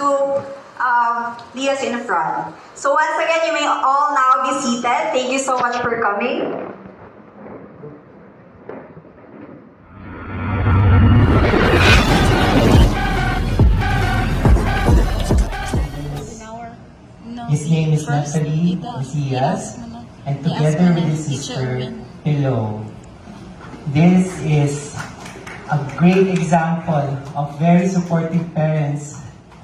to um, in front. So once again, you may all now be seated. Thank you so much for coming. His name is Natalie Macias, and together with his sister, Hello. This is a great example of very supportive parents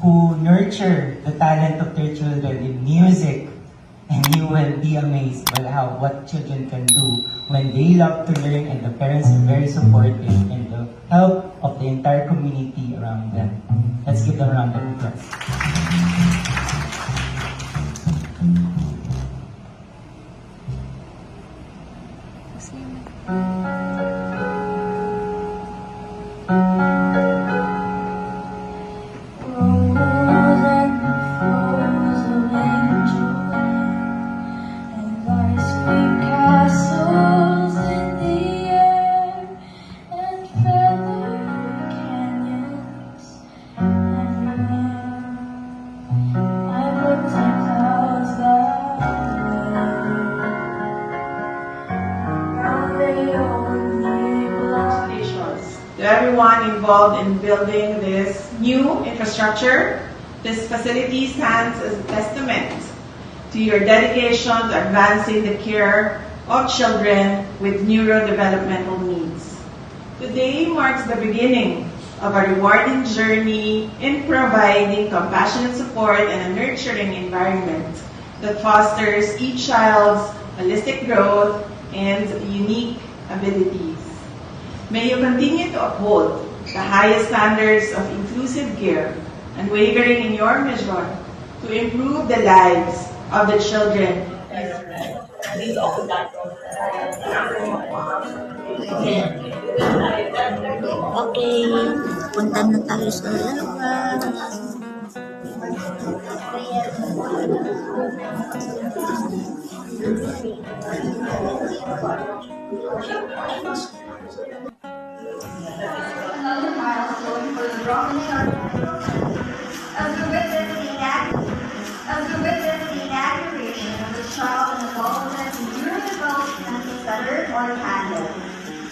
who nurture the talent of their children in music. And you will be amazed by how what children can do when they love to learn and the parents are very supportive and the help of the entire community around them. Let's give them a round of applause. Everyone involved in building this new infrastructure. This facility stands as a testament to your dedication to advancing the care of children with neurodevelopmental needs. Today marks the beginning of a rewarding journey in providing compassionate support and a nurturing environment that fosters each child's holistic growth and unique abilities. May you continue to uphold the highest standards of inclusive care, unwavering in your mission to improve the lives of the children. Okay, punta na tayo sa labas. Another milestone for the witness the witness the of the Child and or CANDA.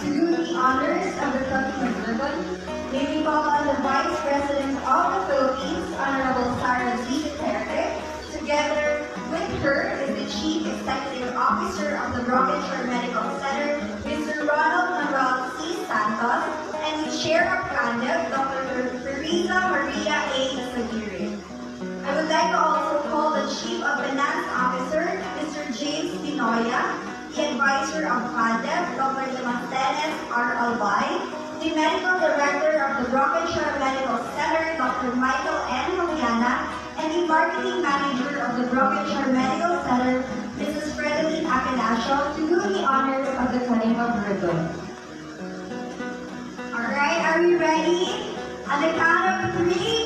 To do the honors of the of may the Vice President of the Philippines, Honorable. Duterte, together with her is the Chief Executive Officer of the Rocketshire Medical Santos, and Chair of CANDA, Dr. Teresa Maria A. Sagiri. I would like to also call the Chief of Finance Officer, Mr. James Pinoya, the Advisor of CANDA, Dr. Demanteles R. Albay, the Medical Director of the Rocketshire Medical Center, Dr. Michael N. Juliana, and the Marketing Manager of the Rocketshire Medical Center, ready?